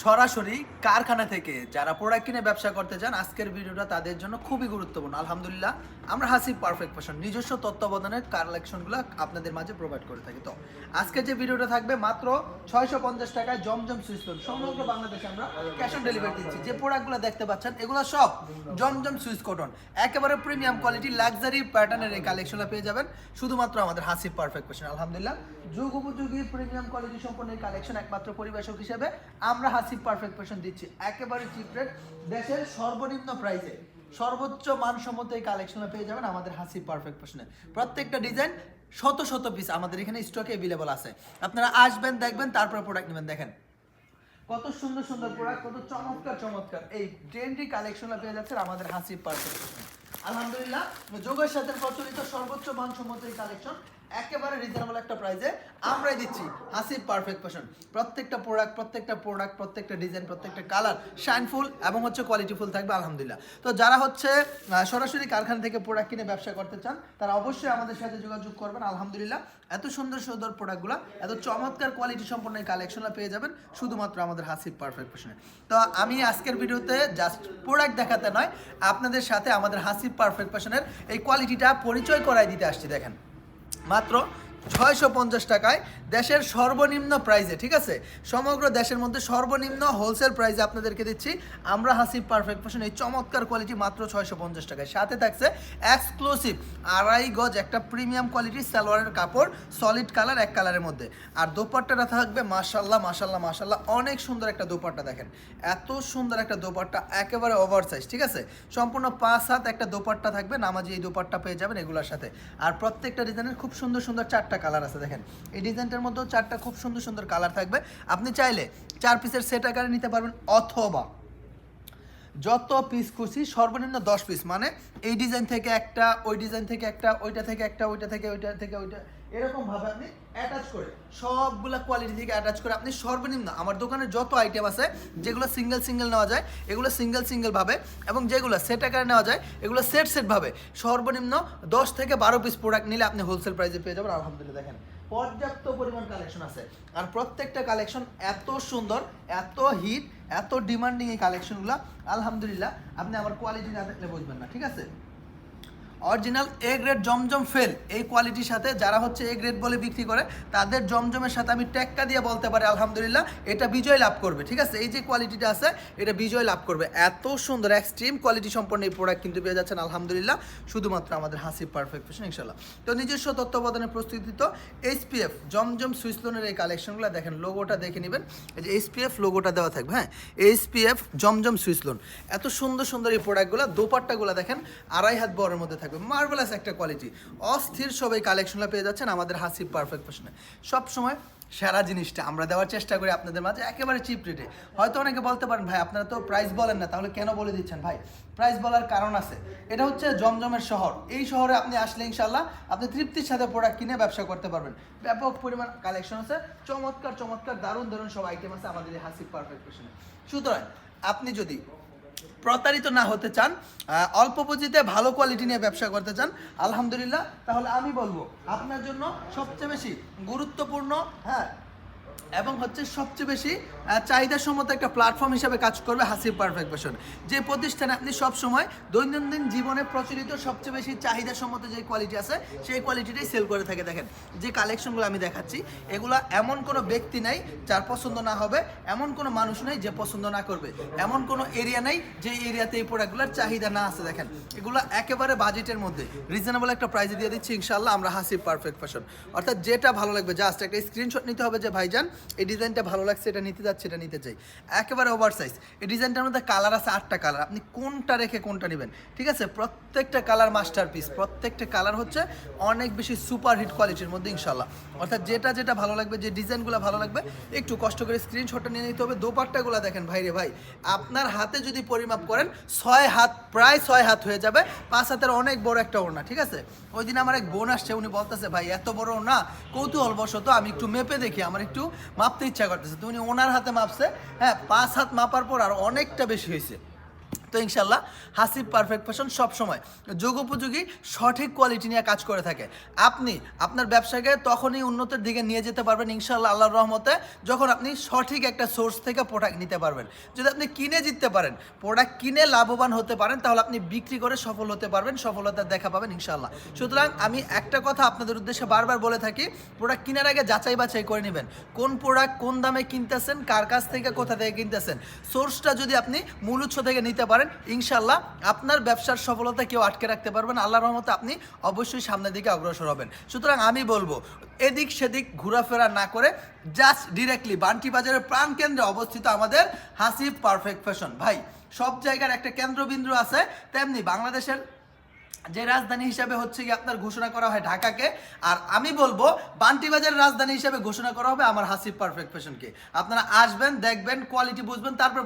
সরাসরি কারখানা থেকে যারা প্রোডাক্ট কিনে ব্যবসা করতে চান, আজকের ভিডিওটা তাদের জন্য খুবই গুরুত্বপূর্ণ। আলহামদুলিল্লাহ, আমরা হাসি পারফেক্ট পার্সন নিজস্ব তত্ত্বাবধানের কালেকশনগুলো আপনাদের মাঝে প্রোভাইড করে থাকি। তো, আজকে যে ভিডিওটা থাকবে মাত্র ছয়শো পঞ্চাশ টাকায় জমজম সুইচ লোন সমগ্র বাংলাদেশে আমরা ক্যাশ অন ডেলিভারি দিচ্ছি। যে প্রোডাক্টগুলো দেখতে পাচ্ছেন, এগুলো সব জমজম সুইচ কটন একেবারে প্রিমিয়াম কোয়ালিটি লাক্সারি প্যাটার্নের এই কালেকশনটা পেয়ে যাবেন শুধুমাত্র আমাদের হাসি পারফেক্ট পার্সন আলহামদুলিল্লাহ, যুগ উপযোগী প্রিমিয়াম কোয়ালিটি সম্পন্ন এই কালেকশন একমাত্র পরিবেশক হিসেবে আমরা হাসি পারফেক্ট পার্সন দিচ্ছি। একেবারে চিপ রেট দেশের সর্বনিম্ন প্রাইসে সর্বোচ্চ মানসম্মত এই কালেকশনটা পেয়ে যাবেন আমাদের হাসি পারফেক্ট পার্সনে প্রত্যেকটা ডিজাইন শত শত পিস আমাদের এখানে স্টকে অ্যাভেলেবল আছে। আপনারা আসবেন, দেখবেন, তারপরে প্রোডাক্ট নেবেন। দেখেন, কত সুন্দর সুন্দর প্রোডাক্ট কত চমৎকার চমৎকার। এই ট্রেন্ডি কালেকশনটা পেয়ে যাচ্ছে আমাদের হাসি পারফেক্ট আলহামদুলিল্লাহ, যোগের সাথে প্রচলিত সর্বোচ্চ মানসম্মত এই কালেকশন একেবারে রিজনেবল একটা প্রাইসে আমরাই দিচ্ছি। হাসি পারফেক্ট পার্সন প্রত্যেকটা প্রোডাক্ট প্রত্যেকটা প্রোডাক্ট প্রত্যেকটা ডিজাইন প্রত্যেকটা কালার শাইনফুল এবং হচ্ছে কোয়ালিটিফুল থাকবে, আলহামদুলিল্লাহ। তো যারা হচ্ছে সরাসরি কারখানা থেকে প্রোডাক্ট কিনে ব্যবসা করতে চান, তারা অবশ্যই আমাদের সাথে যোগাযোগ করবেন, আলহামদুলিল্লাহ। এত সুন্দর সুন্দর প্রোডাক্টগুলো এত চমৎকার কোয়ালিটি সম্পন্ন এই কালেকশনটা পেয়ে যাবেন, শুধুমাত্র আমাদের হাসিব পারফেক্ট পার্সনে তো আমি আজকের ভিডিওতে জাস্ট প্রোডাক্ট দেখাতে নয়, আপনাদের সাথে আমাদের হাসিব পারফেক্ট পার্সনের এই কোয়ালিটিটা পরিচয় করাই দিতে আসছি, দেখেন। মাত্র ছয়শো পঞ্চাশ টাকায় দেশের সর্বনিম্ন প্রাইজে ঠিক আছে? সমগ্র দেশের মধ্যে সর্বনিম্ন হোলসেল প্রাইজে আপনাদেরকে দিচ্ছি। আমরা হাসিব পারফেক্ট ফ্যাশন এই চমৎকার কোয়ালিটি মাত্র ছয়শো পঞ্চাশ টাকায়। সাথে থাকছে এক্সক্লুসিভ আড়াই গজ একটা প্রিমিয়াম কোয়ালিটির সালোয়ারের কাপড় সলিড কালার এক কালারের মধ্যে। আর দোপাট্টাটা থাকবে মাশাল্লাহ মাশাল্লাহ মাশাল্লাহ অনেক সুন্দর একটা দোপাট্টা দেখেন। এত সুন্দর একটা দোপাট্টা, একেবারে ওভার সাইজ ঠিক আছে? সম্পূর্ণ পাঁচ হাত একটা দোপাট্টা থাকবে, নামাজি এই দোপাট্টা পেয়ে যাবেন এগুলোর সাথে। আর প্রত্যেকটা ডিজাইনের খুব সুন্দর সুন্দর চারটা কালার আছে, দেখেন। এই ডিজাইনটার মধ্যেও চারটা খুব সুন্দর সুন্দর কালার থাকবে। আপনি চাইলে চার পিসের সেট আকারে নিতে পারবেন অথবা যত পিস খুশি, সর্বনিম্ন দশ পিস মানে এই ডিজাইন থেকে একটা, ওই ডিজাইন থেকে একটা, ওইটা থেকে একটা, ওইটা থেকে ওইটা থেকে, ওইটা। এরকম ভাবে আপনি অ্যাটাচ করে, সবগুলা কোয়ালিটি থেকে অ্যাটাচ করে আপনি সর্বনিম্ন, আমার দোকানে যত আইটেম আছে, যেগুলো সিঙ্গেল সিঙ্গেল নেওয়া যায়, এগুলো সিঙ্গেল সিঙ্গেল ভাবে, এবং যেগুলো সেট আকারে নেওয়া যায়, এগুলো সেট সেট ভাবে, সর্বনিম্ন দশ থেকে বারো পিস প্রোডাক্ট নিলে আপনি হোলসেল প্রাইসে পেয়ে যাবেন। আলহামদুলিল্লাহ, দেখেন। পর্যাপ্ত পরিমাণ কালেকশন আছে। আর প্রত্যেকটা কালেকশন এত সুন্দর, এত হিট এত ডিমান্ডিং এই কালেকশনগুলো আলহামদুলিল্লাহ, আপনি আমার কোয়ালিটি না দেখলে বুঝবেন না, ঠিক আছে? অরিজিনাল এ গ্রেড জমজম ফেল, এই কোয়ালিটির সাথে যারা হচ্ছে এ গ্রেড বলে বিক্রি করে, তাদের জমজমের সাথে আমি টেক্কা দিয়ে বলতে পারি, আলহামদুলিল্লাহ, এটা বিজয় লাভ করবে, ঠিক আছে? এই যে কোয়ালিটিটা আছে, এটা বিজয় লাভ করবে। এত সুন্দর এক্সট্রিম কোয়ালিটি সম্পন্ন এই প্রোডাক্ট কিন্তু পেয়ে যাচ্ছেন, আলহামদুলিল্লাহ, শুধুমাত্র আমাদের হাসি পারফেক্ট ফ্যাশন ইনশাল্লাহ তো নিজস্ব তত্ত্বাবধানে প্রস্তুতিত এইচপিএফ জমজম সুইসলোনের এই কালেকশনগুলো দেখেন লোগোটা দেখে নেবেন। এই যে এইচপিএফ লোগোটা দেওয়া থাকবে হ্যাঁ? এইচপিএফ জমজম সুইসলোন এত সুন্দর সুন্দর এই প্রোডাক্টগুলো দোপাট্টাগুলো দেখেন, আড়াই হাত বড়ের মধ্যে থাকবে। মার্ভেলাস একটা কোয়ালিটি অস্থির সব এই কালেকশনগুলো পেয়ে যাচ্ছেন আমাদের হাসি পারফেক্ট ফ্যাশনে সবসময় সেরা জিনিসটা আমরা দেওয়ার চেষ্টা করি আপনাদের মাঝে, একেবারে চিপ রেটে হয়তো অনেকে বলতে পারেন, ভাই, আপনারা তো প্রাইস বলেন না, তাহলে কেন বলে দিচ্ছেন? ভাই প্রাইস বলার কারণ আছে। এটা হচ্ছে জমজমের শহর। এই শহরে আপনি আসলে ইনশাল্লাহ আপনি তৃপ্তির সাথে প্রোডাক্ট কিনে ব্যবসা করতে পারবেন। ব্যাপক পরিমাণ কালেকশন আছে। চমৎকার চমৎকার, দারুণ দারুণ সব আইটেম আছে আমাদের হাসি পারফেক্ট সুতরাং আপনি যদি প্রতারিত না হতে চান অল্প পুঁজিতে ভালো কোয়ালিটি নিয়ে ব্যবসা করতে চান, আলহামদুলিল্লাহ, তাহলে আমি বলব, আপনার জন্য সবচেয়ে বেশি গুরুত্বপূর্ণ হ্যাঁ এবং হচ্ছে সবচেয়ে বেশি চাহিদা চাহিদাসম্মত একটা প্ল্যাটফর্ম হিসাবে কাজ করবে হাসিব পারফেক্ট ফ্যাশন যে প্রতিষ্ঠানে আপনি সব সময় দৈনন্দিন জীবনে প্রচলিত সবচেয়ে বেশি চাহিদাসম্মত যে কোয়ালিটি আছে, সেই কোয়ালিটিটাই সেল করে থাকে। দেখেন, যে কালেকশনগুলো আমি দেখাচ্ছি, এগুলো এমন কোনো ব্যক্তি নাই যার পছন্দ না হবে, এমন কোনো মানুষ নেই যে পছন্দ না করবে। এমন কোনো এরিয়া নেই যে এরিয়াতে এই প্রোডাক্টগুলোর চাহিদা না আছে। দেখেন, এগুলো একেবারে বাজেটের মধ্যে। রিজনেবল একটা প্রাইসে দিয়ে দিচ্ছি ইনশাল্লাহ আমরা হাসিব পারফেক্ট ফ্যাশন অর্থাৎ যেটা ভালো লাগবে জাস্ট একটা স্ক্রিনশট নিতে হবে যে, ভাইজান এই ডিজাইনটা ভালো লাগছে, এটা নিতে যাচ্ছে, এটা নিতে চাই। একেবারে ওভার সাইজ এই ডিজাইনটার মধ্যে কালার আছে আটটা কালার আপনি কোনটা রেখে কোনটা নেবেন, ঠিক আছে? প্রত্যেকটা কালার মাস্টার পিস প্রত্যেকটা কালার হচ্ছে অনেক বেশি সুপার হিট কোয়ালিটির মধ্যে ইনশাল্লাহ অর্থাৎ যেটা যেটা ভালো লাগবে, যে ডিজাইনগুলো ভালো লাগবে, একটু কষ্ট করে স্ক্রিনশটটা নিয়ে নিতে হবে। দোপাট্টাগুলো দেখেন ভাই রে ভাই, আপনার হাতে যদি পরিমাপ করেন, ছয় হাত, প্রায় ছয় হাত হয়ে যাবে। পাঁচ হাতের অনেক বড় একটা ওড়না, ঠিক আছে? ওই দিন আমার এক বোন আসছে, উনি বলতেছে, ভাই, এত বড় ওড়না কৌতূহল বশত আমি একটু মেপে দেখি, আমার একটু মাপতে ইচ্ছা করতেছে। তো উনি ওনার হাতে মাপছে। হ্যাঁ পাঁচ হাত মাপার পর আর অনেকটা বেশি হয়েছে। তো ইনশাল্লাহ হাসিব পারফেক্ট ফ্যাশন সবসময়। যুগোপযোগী সঠিক কোয়ালিটি নিয়ে কাজ করে থাকে। আপনি আপনার ব্যবসাকে তখনই উন্নতির দিকে নিয়ে যেতে পারবেন ইনশাল্লাহ আল্লাহর রহমতে, যখন আপনি সঠিক একটা সোর্স থেকে প্রোডাক্ট নিতে পারবেন। যদি আপনি কিনে জিততে পারেন প্রোডাক্ট কিনে লাভবান হতে পারেন, তাহলে আপনি বিক্রি করে সফল হতে পারবেন, সফলতার দেখা পাবেন ইনশাল্লাহ সুতরাং আমি একটা কথা আপনাদের উদ্দেশ্যে বারবার বলে থাকি প্রোডাক্ট কেনার আগে যাচাই বাছাই করে নেবেন। কোন প্রোডাক্ট কোন দামে কিনতেছেন, কার কাছ থেকে, কোথা থেকে কিনতেছেন? সোর্সটা যদি আপনি মূল উৎস থেকে নিতে পারেন ইনশাল্লাহ আপনার ব্যবসার সফলতা কেউ আটকে রাখতে পারবেন আল্লাহর রহমতে আপনি অবশ্যই সামনের দিকে অগ্রসর হবেন। সুতরাং আমি বলব, এদিক সেদিক ঘোরাফেরা না করে জাস্ট ডিরেক্টলি বান্টি বাজারের প্রাণকেন্দ্রে অবস্থিত আমাদের হাসিব পারফেক্ট ফ্যাশন ভাই, সব জায়গার একটা কেন্দ্রবিন্দু আছে, তেমনি বাংলাদেশের যে রাজধানী হিসাবে হচ্ছে কি আপনার ঘোষণা করা হয় ঢাকাকে, আর আমি বলব বান্টিবাজারের রাজধানী হিসাবে ঘোষণা করা হবে আমার হাসিব পারফেক্ট ফ্যাশনকে আপনারা আসবেন, দেখবেন কোয়ালিটি বুঝবেন, তারপর।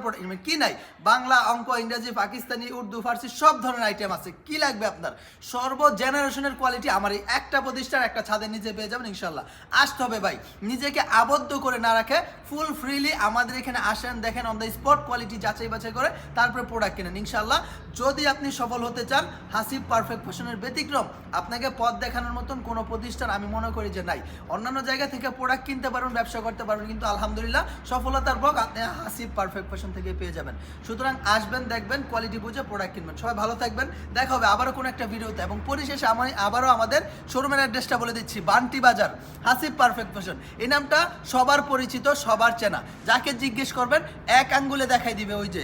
কি নাই? বাংলা অঙ্ক, ইংরেজি, পাকিস্তানি, উর্দু, ফার্সি, সব ধরনের আইটেম আছে। কি লাগবে আপনার? সর্ব জেনারেশনের কোয়ালিটি আমার এই একটা প্রতিষ্ঠান, একটা ছাদের নিচে পেয়ে যাবেন ইনশাল্লাহ আসতে হবে ভাই। নিজেকে আবদ্ধ করে না রাখে। ফুল ফ্রিলি আমাদের এখানে আসেন, দেখেন অন দ্য স্পট কোয়ালিটি যাচাই বাছাই করে, তারপরে প্রোডাক্ট কেনেন। ইনশাল্লাহ যদি আপনি সফল হতে চান, হাসিব পারফেক্ট ফ্যাশনের ব্যতিক্রম। আপনাকে পথ দেখানোর মতন কোনো প্রতিষ্ঠান আমি মনে করি যে নাই। অন্যান্য জায়গা থেকে প্রোডাক্ট কিনতে পারবেন ব্যবসা করতে পারবেন কিন্তু আলহামদুলিল্লাহ সফলতার ভোগ আপনি হাসিব পারফেক্ট ফ্যাশন থেকে পেয়ে যাবেন। সুতরাং আসবেন, দেখবেন কোয়ালিটি বুঝে প্রোডাক্ট কিনবেন। সবাই ভালো থাকবেন। দেখা হবে আবারও কোনো একটা ভিডিওতে। এবং পরিশেষে আমি আবারও আমাদের শোরুমের অ্যাড্রেসটা বলে দিচ্ছি, বান্টি বাজার হাসিব পারফেক্ট ফ্যাশন এই নামটা সবার পরিচিত, সবার চেনা। যাকে জিজ্ঞেস করবেন, এক আঙ্গুলে দেখাই দিবে ওই যে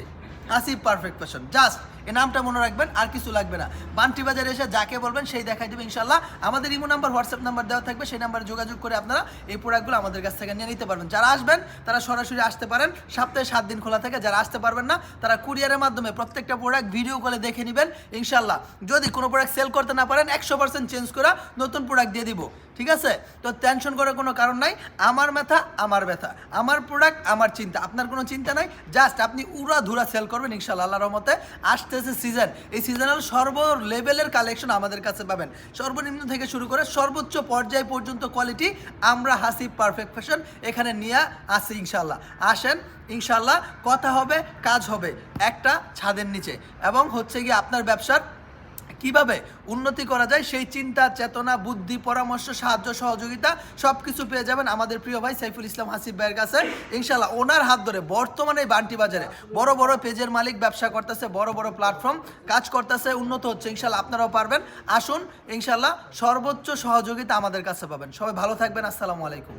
হাসিব পারফেক্ট ফ্যাশন জাস্ট এই নামটা মনে রাখবেন, আর কিছু লাগবে না। বান্টি বাজারে এসে যাকে বলবেন, সেই দেখাই দেবে ইনশাল্লাহ আমাদের ইমো নাম্বার, হোয়াটসঅ্যাপ নাম্বার দেওয়া থাকবে, সেই নাম্বারে যোগাযোগ করে আপনারা এই প্রোডাক্টগুলো আমাদের কাছ থেকে নিয়ে নিতে পারবেন। যারা আসবেন, তারা সরাসরি আসতে পারেন। সপ্তাহে সাত দিন খোলা থাকে, যারা আসতে পারবেন না, তারা কুরিয়ারের মাধ্যমে প্রত্যেকটা প্রোডাক্ট ভিডিও কলে দেখে নেবেন ইনশাল্লাহ যদি কোনো প্রোডাক্ট সেল করতে না পারেন, একশো পার্সেন্ট চেঞ্জ করে নতুন প্রোডাক্ট দিয়ে দিব। ঠিক আছে? তো টেনশন করার কোনো কারণ নাই। আমার ব্যথা আমার ব্যথা। আমার প্রোডাক্ট আমার চিন্তা। আপনার কোনো চিন্তা নাই? জাস্ট আপনি উড়া ধুরা সেল করবেন ইনশাল্লাহ আল্লাহর রহমতে। আসতেছে সিজন এই সিজনাল সর্ব লেভেলের কালেকশন আমাদের কাছে পাবেন। সর্বনিম্ন থেকে শুরু করে সর্বোচ্চ পর্যায় পর্যন্ত কোয়ালিটি আমরা হাসি পারফেক্ট ফ্যাশন এখানে নিয়ে আসি ইনশাল্লাহ আসেন ইনশাল্লাহ কথা হবে, কাজ হবে। একটা ছাদের নিচে। এবং হচ্ছে গিয়ে আপনার ব্যবসার কীভাবে উন্নতি করা যায়, সেই চিন্তা, চেতনা, বুদ্ধি, পরামর্শ, সাহায্য, সহযোগিতা সব কিছু পেয়ে যাবেন আমাদের প্রিয় ভাই সাইফুল ইসলাম হাসিব ভাইয়ের কাছে। ইনশাল্লাহ ওনার হাত ধরে বর্তমানে বান্টি বাজারে বড় বড় পেজের মালিক, ব্যবসা করতেছে, বড় বড় প্ল্যাটফর্ম কাজ করতেছে, উন্নত হচ্ছে ইনশাল্লাহ আপনারাও পারবেন। আসুন ইনশাল্লাহ সর্বোচ্চ সহযোগিতা আমাদের কাছে পাবেন। সবাই ভালো থাকবেন, আসসালামু আলাইকুম।